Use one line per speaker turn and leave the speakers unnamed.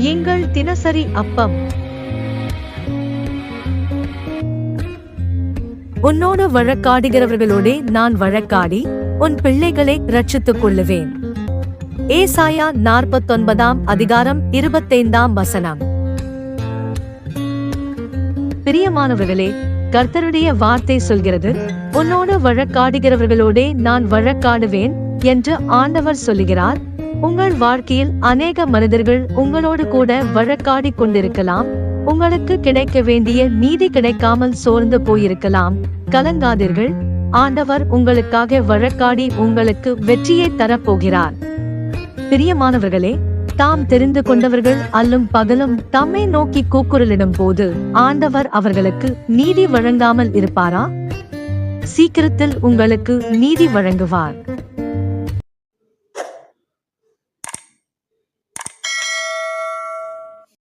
எங்கள் தினசரி அப்பம். உன்னோடு வழக்காடுகிறவர்களோடே நான் வழக்காடி உன் பிள்ளைகளை ரட்சித்துக் கொள்ளுவேன். ஏசாயா நாற்பத்தொன்பதாம் அதிகாரம் இருபத்தைந்தாம் வசனம். பிரியமானவர்களே கர்த்தருடைய வார்த்தை சொல்கிறது உன்னோடு வழக்காடுகிறவர்களோடே நான் வழக்காடுவேன் என்று ஆண்டவர் சொல்லுகிறார் உங்கள் வாழ்க்கையில் அநேக மனிதர்கள் உங்களோடு கூட வழக்காடிக் கொண்டிருக்கலாம். உங்களுக்கு கிடைக்க வேண்டிய நீதி கிடைக்காமல் சோர்ந்து போயிருக்கலாம். கலங்காதீர்கள். ஆண்டவர் உங்களுக்காக வழக்காடி உங்களுக்கு வெற்றியை தரப்போகிறார். பிரியமானவர்களே தாம் தெரிந்து கொண்டவர்கள் அல்லும் பகலும் தம்மை நோக்கி கூக்குரலிடும் போது ஆண்டவர் அவர்களுக்கு நீதி வழங்காமல் இருப்பாரா? சீக்கிரத்தில் உங்களுக்கு நீதி வழங்குவார்.